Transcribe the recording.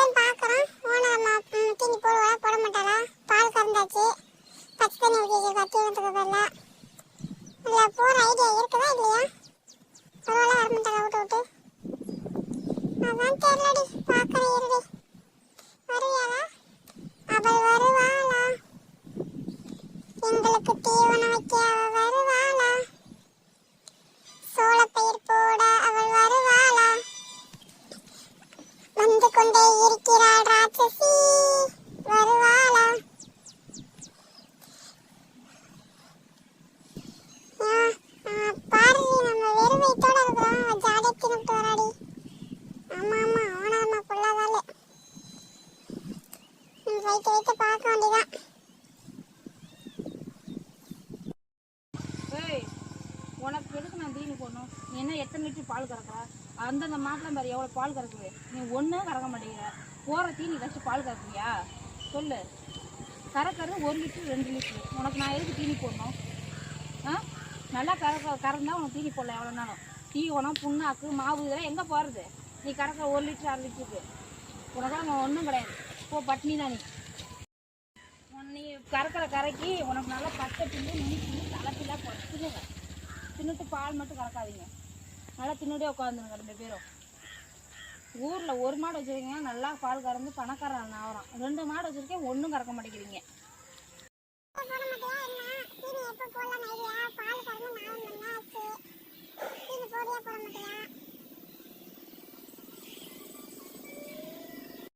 வருதுன்னு பார்க்குறோம் ஓனரம்மா ம், தீனி போடுவா போட மாட்டாளா பால் கறந்தாச்சு. பச்சை தண்ணி ஊற்றி கட்டி தீவனத்துக்கு பதிலாக இல்லை போகிற ஐடியா இருக்குதா இல்லையா? பரவாயில்ல வர மாட்டாளா விட்டு விட்டு. அதான் தெரியலடி. பார்க்குறேன் இருடி. வருவியாளா அவள் வருவாளா? எங்களுக்கு தீவனம் வைக்க கொண்டே இருக்கிறாள் ராட்சசி. வருவாளா? ஆ, பாரு நம்ம வெறுமைத்தோட இருக்கிறோம் அவ ஜாலியா தின்னுட்டு வராடி ஆமா ஆமா நம்ம புள்ளதால வயிற்று வயிற்று பார்க்க வேண்டியதான் ஏய் உனக்கு எதுக்கு நான் ஏன்னா என்ன எத்தனை லிட்டர் பால் கறக்குறா? அந்தந்த மாட்டில் பாரு எவ்வளோ பால் கறக்குது? நீ ஒன்றும் கறக்க மாட்டேங்கிற. போகிறத்தையும் தீனி வச்சு பால் கறக்குறியா? சொல்லு. கறக்கிறது ஒரு லிட்டர் ரெண்டு லிட்டர். உனக்கு நான் எதுக்கு தீனி போடணும்? ஆ? நல்லா கறக்க கறந்தால் உனக்கு தீனி போடலாம் எவ்வளோ நாளும். தீவனம் புண்ணாக்கு மாவு இதெல்லாம் எங்கே போகிறது நீ கறக்கிற ஒரு லிட்டர் அரை லிட்டருக்கு. உனக்கெல்லாம் ஒன்றும் கிடையாது. போ பட்னி தான் நீ. நீ கறக்கிற கறக்கி உனக்கு நல்லா பச்சை பில்லு நுனி பில்லு தலைப்பில்லாம் போட்டு தின்னுட்டு பால் மட்டும் கறக்காதீங்க. நல்லா தின்னுடே உட்காந்துருங்க ரெண்டு பேரும். ஊரில் ஒரு மாடு வச்சுருக்கீங்க நல்லா பால் கறந்து பணக்காரன் ஆகிறான் ரெண்டு மாடு வச்சுருக்கேன் ஒன்றும் கறக்க மாட்டேங்கிறீங்க.